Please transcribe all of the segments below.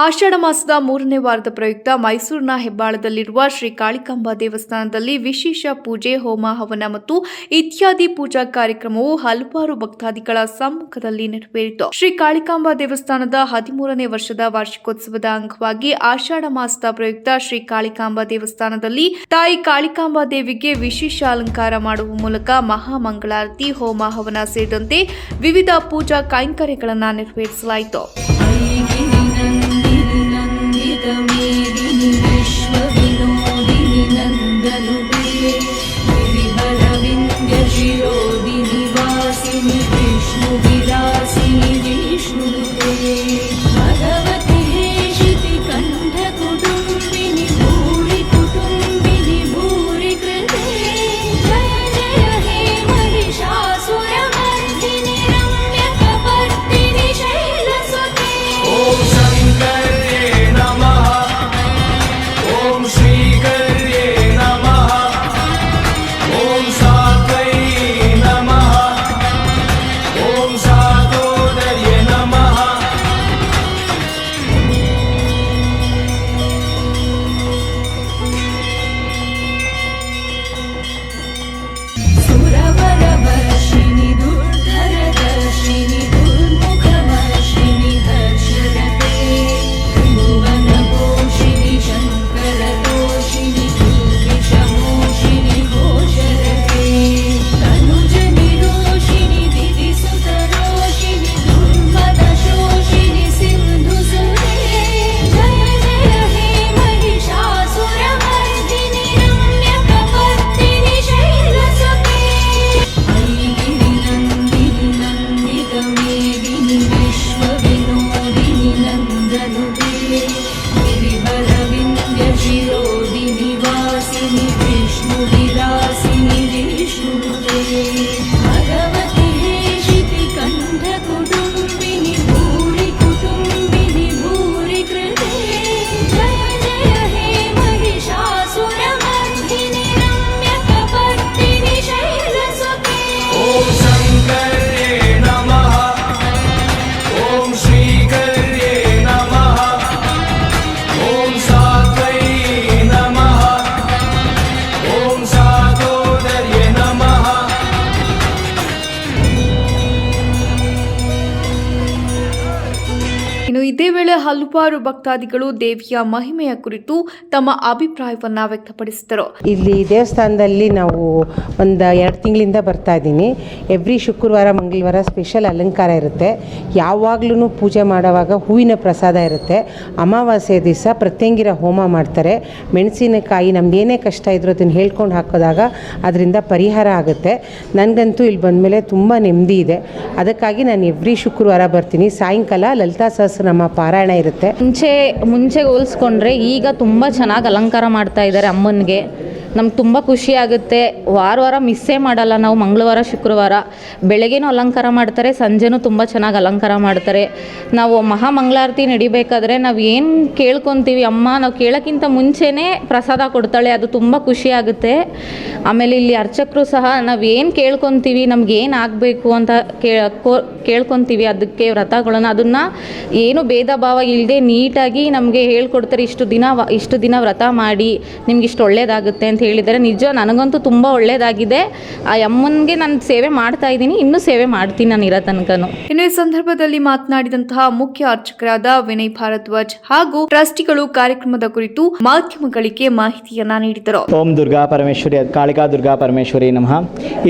ಆಷಾಢ ಮಾಸದ ಮೂರನೇ ವಾರದ ಪ್ರಯುಕ್ತ ಮೈಸೂರಿನ ಹೆಬ್ಬಾಳದಲ್ಲಿರುವ ಶ್ರೀ ಕಾಳಿಕಾಂಬಾ ದೇವಸ್ಥಾನದಲ್ಲಿ ವಿಶೇಷ ಪೂಜೆ, ಹೋಮ, ಹವನ ಮತ್ತು ಇತ್ಯಾದಿ ಪೂಜಾ ಕಾರ್ಯಕ್ರಮವು ಹಲವಾರು ಭಕ್ತಾದಿಗಳ ಸಮ್ಮುಖದಲ್ಲಿ ನೆರವೇರಿತು. ಶ್ರೀ ಕಾಳಿಕಾಂಬಾ ದೇವಸ್ಥಾನದ ಹದಿಮೂರನೇ ವರ್ಷದ ವಾರ್ಷಿಕೋತ್ಸವದ ಅಂಗವಾಗಿ ಆಷಾಢ ಮಾಸದ ಪ್ರಯುಕ್ತ ಶ್ರೀ ಕಾಳಿಕಾಂಬಾ ದೇವಸ್ಥಾನದಲ್ಲಿ ತಾಯಿ ಕಾಳಿಕಾಂಬಾ ದೇವಿಗೆ ವಿಶೇಷ ಅಲಂಕಾರ ಮಾಡುವ ಮೂಲಕ ಮಹಾಮಂಗಳಾರತಿ, ಹೋಮ, ಹವನ ಸೇರಿದಂತೆ ವಿವಿಧ ಪೂಜಾ ಕೈಂಕರ್ಯಗಳನ್ನು ನೆರವೇರಿಸಲಾಯಿತು. me. Jaloux. ಇದೇ ವೇಳೆ ಹಲವಾರು ಭಕ್ತಾದಿಗಳು ದೇವಿಯ ಮಹಿಮೆಯ ಕುರಿತು ತಮ್ಮ ಅಭಿಪ್ರಾಯವನ್ನ ವ್ಯಕ್ತಪಡಿಸಿದರು. ಇಲ್ಲಿ ದೇವಸ್ಥಾನದಲ್ಲಿ ನಾವು ಒಂದು ಎರಡು ತಿಂಗಳಿಂದ ಬರ್ತಾ ಇದ್ದೀನಿ. ಎವ್ರಿ ಶುಕ್ರವಾರ, ಮಂಗಳವಾರ ಸ್ಪೆಷಲ್ ಅಲಂಕಾರ ಇರುತ್ತೆ. ಯಾವಾಗ್ಲೂ ಪೂಜೆ ಮಾಡುವಾಗ ಹೂವಿನ ಪ್ರಸಾದ ಇರುತ್ತೆ. ಅಮಾವಾಸ್ಯೆ ದಿವಸ ಪ್ರತ್ಯಂಗಿರ ಹೋಮ ಮಾಡ್ತಾರೆ. ಮೆಣಸಿನಕಾಯಿ ನಮ್ದು ಏನೇ ಕಷ್ಟ ಇದ್ರೂ ಅದನ್ನು ಹೇಳ್ಕೊಂಡು ಹಾಕೋದಾಗ ಅದರಿಂದ ಪರಿಹಾರ ಆಗುತ್ತೆ. ನನಗಂತೂ ಇಲ್ಲಿ ಬಂದಮೇಲೆ ತುಂಬ ನೆಮ್ಮದಿ ಇದೆ. ಅದಕ್ಕಾಗಿ ನಾನು ಎವ್ರಿ ಶುಕ್ರವಾರ ಬರ್ತೀನಿ. ಸಾಯಂಕಾಲ ಲಲಿತಾ ಸಹಸ್ರನಾಮ ಪಾರಾಯಣ ಇರುತ್ತೆ. ಮುಂಚೆ ಮುಂಚೆ ಹೋಲಿಸ್ಕೊಂಡ್ರೆ ಈಗ ತುಂಬ ಚೆನ್ನಾಗಿ ಅಲಂಕಾರ ಮಾಡ್ತಾ ಇದ್ದಾರೆ ಅಮ್ಮನಿಗೆ. ನಮ್ಗೆ ತುಂಬ ಖುಷಿ ಆಗುತ್ತೆ. ವಾರ ವಾರ ಮಿಸ್ಸೇ ಮಾಡಲ್ಲ ನಾವು, ಮಂಗಳವಾರ, ಶುಕ್ರವಾರ. ಬೆಳಗ್ಗೆನೂ ಅಲಂಕಾರ ಮಾಡ್ತಾರೆ, ಸಂಜೆನೂ ತುಂಬ ಚೆನ್ನಾಗಿ ಅಲಂಕಾರ ಮಾಡ್ತಾರೆ. ನಾವು ಮಹಾಮಂಗಳಾರತಿ ನಡಿಬೇಕಾದ್ರೆ ನಾವು ಏನು ಕೇಳ್ಕೊತೀವಿ, ಅಮ್ಮ ನಾವು ಕೇಳೋಕ್ಕಿಂತ ಮುಂಚೆನೇ ಪ್ರಸಾದ ಕೊಡ್ತಾಳೆ, ಅದು ತುಂಬ ಖುಷಿ ಆಗುತ್ತೆ. ಆಮೇಲೆ ಇಲ್ಲಿ ಅರ್ಚಕರು ಸಹ ನಾವು ಏನು ಕೇಳ್ಕೊತೀವಿ, ನಮ್ಗೆ ಏನು ಆಗಬೇಕು ಅಂತ ಕೇಳ್ಕೊತೀವಿ, ಅದಕ್ಕೆ ವ್ರತಗಳನ್ನು, ಅದನ್ನು ಏನು ಭೇದ ಭಾವ ಇಲ್ಲದೆ ನೀಟಾಗಿ ನಮಗೆ ಹೇಳ್ಕೊಡ್ತಾರೆ, ಇಷ್ಟು ದಿನ ಇಷ್ಟು ದಿನ ವ್ರತ ಮಾಡಿ, ನಿಮ್ಗೆ ಇಷ್ಟು ಒಳ್ಳೇದಾಗುತ್ತೆ ಅಂತ ಹೇಳಿದ್ದಾರೆ. ನಿಜ ನನಗಂತೂ ತುಂಬ ಒಳ್ಳೆಯದಾಗಿದೆ ಆ ಅಮ್ಮನಿಗೆ ನಾನು ಸೇವೆ ಮಾಡ್ತಾ ಇದ್ದೀನಿ. ಇನ್ನೂ ಸೇವೆ ಮಾಡ್ತೀನಿ ನಾನು ಇರೋ ತನಕನೂ. ಇನ್ನು ಈ ಸಂದರ್ಭದಲ್ಲಿ ಮಾತನಾಡಿದಂತಹ ಮುಖ್ಯ ಅರ್ಚಕರಾದ ವಿನಯ್ ಭಾರದ್ವಾಜ್ ಹಾಗೂ ಟ್ರಸ್ಟಿಗಳು ಕಾರ್ಯಕ್ರಮದ ಕುರಿತು ಮಾಧ್ಯಮಗಳಿಗೆ ಮಾಹಿತಿಯನ್ನ ನೀಡಿದರು. ಓಂ ದುರ್ಗಾ ಪರಮೇಶ್ವರಿ ಕಾಳಿಕಾ ದುರ್ಗಾ ಪರಮೇಶ್ವರಿ ನಮಃ.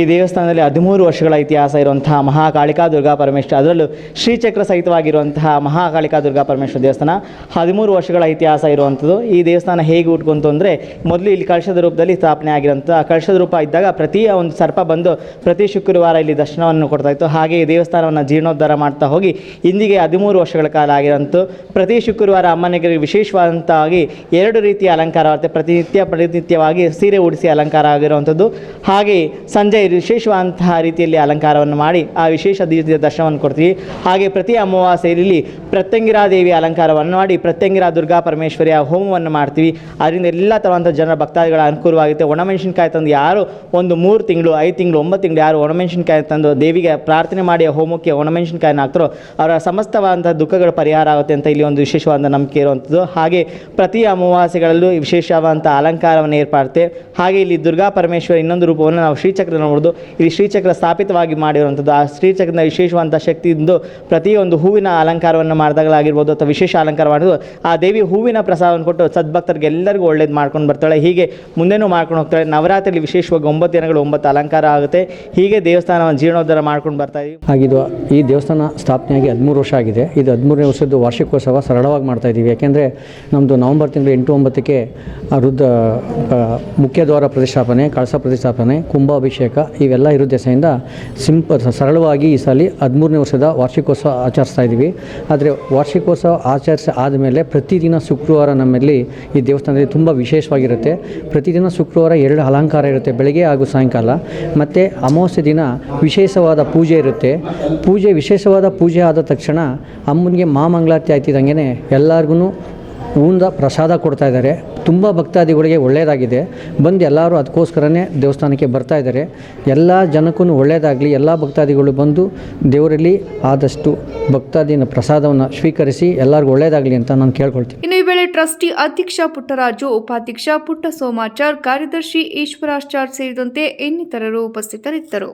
ಈ ದೇವಸ್ಥಾನದಲ್ಲಿ ಹದಿಮೂರು ವರ್ಷಗಳ ಇತಿಹಾಸ ಇರುವಂತಹ ಮಹಾಕಾಳಿಕಾ ದುರ್ಗಾ ಪರಮೇಶ್ವರಿ ಅದರಲ್ಲೂ ಶ್ರೀಚಕ್ರ ಸಹಿತವಾಗಿರುವಂತಹ ಮಹಾಕಾಳಿಕಾ ದುರ್ಗಾ ಪರಮೇಶ್ವರಿ ದೇವಸ್ಥಾನ ಹದಿಮೂರು ವರ್ಷಗಳ ಇತಿಹಾಸ ಇರುವಂಥದ್ದು. ಈ ದೇವಸ್ಥಾನ ಹೇಗೆ ಉಟ್ಕೊಂತು ಅಂದರೆ ಮೊದಲು ಇಲ್ಲಿ ಕಳಶದ ರೂಪದಲ್ಲಿ ಸ್ಥಾಪನೆ ಆಗಿರೋಂಥ ಕಳಶದ ರೂಪ ಇದ್ದಾಗ ಪ್ರತಿ ಒಂದು ಸರ್ಪ ಬಂದು ಪ್ರತಿ ಶುಕ್ರವಾರ ಇಲ್ಲಿ ದರ್ಶನವನ್ನು ಕೊಡ್ತಾ ಇತ್ತು. ಹಾಗೆ ದೇವಸ್ಥಾನವನ್ನು ಜೀರ್ಣೋದ್ಧಾರ ಮಾಡ್ತಾ ಹೋಗಿ ಇಂದಿಗೆ ಹದಿಮೂರು ವರ್ಷಗಳ ಕಾಲ ಆಗಿರೋಂಥ ಪ್ರತಿ ಶುಕ್ರವಾರ ಅಮ್ಮನಿಗೆ ವಿಶೇಷವಾದಂತಾಗಿ ಎರಡು ರೀತಿಯ ಅಲಂಕಾರವಾಗುತ್ತೆ ಪ್ರತಿನಿತ್ಯ ಪ್ರತಿನಿತ್ಯವಾಗಿ ಸೀರೆ ಉಡಿಸಿ ಅಲಂಕಾರ ಆಗಿರುವಂಥದ್ದು ಹಾಗೆ ಸಂಜೆ ವಿಶೇಷವಾದಂತಹ ರೀತಿಯಲ್ಲಿ ಅಲಂಕಾರವನ್ನು ಮಾಡಿ ಆ ವಿಶೇಷ ರೀತಿಯ ದರ್ಶನವನ್ನು ಕೊಡ್ತೀವಿ. ಹಾಗೆ ಪ್ರತಿ ಅಮಾವಾಸ್ಯೆಯಲ್ಲಿ ಪ್ರತ್ಯಂಗಿರಾ ದೇವಿ ಅಲಂಕಾರವನ್ನು ಮಾಡಿ ಪ್ರತ್ಯಂಗಿರಾ ದುರ್ಗಾ ಪರಮೇಶ್ವರಿಯ ಹೋಮವನ್ನು ಮಾಡ್ತೀವಿ. ಅದರಿಂದ ಎಲ್ಲ ಥರವಂಥ ಜನರ ಭಕ್ತಾದಿಗಳ ಅನುಕೂಲ ಅನುಕೂಲವಾಗುತ್ತೆ ಒಣಮೆಣಸಿನ್ಕಾಯಿ ತಂದು ಯಾರು ಒಂದು ಮೂರು ತಿಂಗಳು, ಐದು ತಿಂಗಳು, ಒಂಬತ್ತು ತಿಂಗಳು ಯಾರು ಒಣಮೆಣಸಿನ್ಕಾಯಿ ತಂದು ದೇವಿಗೆ ಪ್ರಾರ್ಥನೆ ಮಾಡಿ ಹೋಮಕ್ಕೆ ಒಣಮೆಣಸಿನ್ಕಾಯಿನ ಹಾಕ್ತಾರೋ ಅವರ ಸಮಸ್ತವಾದಂಥ ದುಃಖಗಳ ಪರಿಹಾರ ಆಗುತ್ತೆ ಅಂತ ಇಲ್ಲಿ ಒಂದು ವಿಶೇಷವಾದ ನಂಬಿಕೆ ಇರುವಂಥದ್ದು. ಹಾಗೆ ಪ್ರತಿ ಅಮಾವಾಸ್ಯೆಗಳಲ್ಲೂ ವಿಶೇಷವಾದಂಥ ಅಲಂಕಾರವನ್ನು ಏರ್ಪಡುತ್ತೆ. ಹಾಗೆ ಇಲ್ಲಿ ದುರ್ಗಾ ಪರಮೇಶ್ವರ ಇನ್ನೊಂದು ರೂಪವನ್ನು ನಾವು ಶ್ರೀಚಕ್ರ ನೋಡೋದು ಇಲ್ಲಿ ಶ್ರೀಚಕ್ರ ಸ್ಥಾಪಿತವಾಗಿ ಮಾಡಿರುವಂಥದ್ದು. ಆ ಶ್ರೀಚಕ್ರದ ವಿಶೇಷವಾದಂಥ ಶಕ್ತಿಯಿಂದ ಪ್ರತಿಯೊಂದು ಹೂವಿನ ಅಲಂಕಾರವನ್ನು ಮಾಡಿದಾಗಲಾಗಿರ್ಬೋದು ಅಥವಾ ವಿಶೇಷ ಅಲಂಕಾರ ಮಾಡೋದು ಆ ದೇವಿ ಹೂವಿನ ಪ್ರಸಾದವನ್ನು ಕೊಟ್ಟು ಸದ್ಭಕ್ತರಿಗೆ ಎಲ್ಲರಿಗೂ ಒಳ್ಳೇದು ಮಾಡ್ಕೊಂಡು ಬರ್ತಾಳೆ. ಹೀಗೆ ಮುಂದೆನೂ ಮಾಡ್ಕೊಂಡು ಹೋಗ್ತಾರೆ. ನವರಾತ್ರಿಯಲ್ಲಿ ವಿಶೇಷವಾಗಿ ಒಂಬತ್ತು ದಿನಗಳು ಒಂಬತ್ತು ಅಲಂಕಾರ ಆಗುತ್ತೆ. ಹೀಗೆ ದೇವಸ್ಥಾನವನ್ನು ಜೀರ್ಣೋದ್ಧಾರ ಮಾಡ್ಕೊಂಡು ಬರ್ತಾ ಇದ್ದೀವಿ ಆಗಿದ್ದು ಈ ದೇವಸ್ಥಾನ ಸ್ಥಾಪನೆಯಾಗಿ ಹದಿಮೂರು ವರ್ಷ ಆಗಿದೆ. ಇದು ಹದಿಮೂರನೇ ವರ್ಷದ ವಾರ್ಷಿಕೋತ್ಸವ ಸರಳವಾಗಿ ಮಾಡ್ತಾ ಇದ್ದೀವಿ ಯಾಕೆಂದರೆ ನಮ್ಮದು ನವಂಬರ್ ತಿಂಗಳು ಎಂಟು ಒಂಬತ್ತಕ್ಕೆ ರುದ್ರ ಮುಖ್ಯದ್ವಾರ ಪ್ರತಿಷ್ಠಾಪನೆ, ಕಳಸ ಪ್ರತಿಷ್ಠಾಪನೆ, ಕುಂಭಾಭಿಷೇಕ ಇವೆಲ್ಲ ಇರೋ ದೆಸೆಯಿಂದ ಸಿಂಪ, ಸರಳವಾಗಿ ಈ ಸಲ ಹದಿಮೂರನೇ ವರ್ಷದ ವಾರ್ಷಿಕೋತ್ಸವ ಆಚರಿಸ್ತಾ ಇದ್ದೀವಿ ಆದರೆ ವಾರ್ಷಿಕೋತ್ಸವ ಆಚರಿಸಿ ಆದಮೇಲೆ ಪ್ರತಿದಿನ ಶುಕ್ರವಾರ ನಮ್ಮಲ್ಲಿ ಈ ದೇವಸ್ಥಾನದಲ್ಲಿ ತುಂಬ ವಿಶೇಷವಾಗಿರುತ್ತೆ. ಪ್ರತಿದಿನ ಶುಕ್ರವಾರ ಎರಡು ಅಲಂಕಾರ ಇರುತ್ತೆ, ಬೆಳಗ್ಗೆ ಹಾಗೂ ಸಾಯಂಕಾಲ. ಮತ್ತು ಅಮಾವಾಸ್ಯೆ ದಿನ ವಿಶೇಷವಾದ ಪೂಜೆ ಇರುತ್ತೆ. ಪೂಜೆ ವಿಶೇಷವಾದ ಪೂಜೆ ಆದ ತಕ್ಷಣ ಅಮ್ಮನಿಗೆ ಮಾಮಂಗಳಾರತಿ ಆಯ್ತಿದ್ದಂಗೆ ಎಲ್ಲರಿಗೂ ಹೂವಿಂದ ಪ್ರಸಾದ ಕೊಡ್ತಾ ಇದ್ದಾರೆ. ತುಂಬ ಭಕ್ತಾದಿಗಳಿಗೆ ಒಳ್ಳೆಯದಾಗಿದೆ ಬಂದು ಎಲ್ಲರೂ ಅದಕ್ಕೋಸ್ಕರನೇ ದೇವಸ್ಥಾನಕ್ಕೆ ಬರ್ತಾ ಇದ್ದಾರೆ. ಎಲ್ಲ ಜನಕ್ಕೂ ಒಳ್ಳೆಯದಾಗಲಿ ಎಲ್ಲ ಭಕ್ತಾದಿಗಳು ಬಂದು ದೇವರಲ್ಲಿ ಆದಷ್ಟು ಭಕ್ತಾದಿನ ಪ್ರಸಾದವನ್ನು ಸ್ವೀಕರಿಸಿ ಎಲ್ಲರಿಗೂ ಒಳ್ಳೆಯದಾಗಲಿ ಅಂತ ನಾನು ಕೇಳ್ಕೊಳ್ತೀನಿ. ಇನ್ನು ಈ ವೇಳೆ ಟ್ರಸ್ಟಿ ಅಧ್ಯಕ್ಷ ಪುಟ್ಟರಾಜು, ಉಪಾಧ್ಯಕ್ಷ ಪುಟ್ಟ ಸೋಮಾಚಾರ್ ಕಾರ್ಯದರ್ಶಿ ಈಶ್ವರಾಚಾರ್ ಸೇರಿದಂತೆ ಇನ್ನಿತರರು ಉಪಸ್ಥಿತರಿದ್ದರು.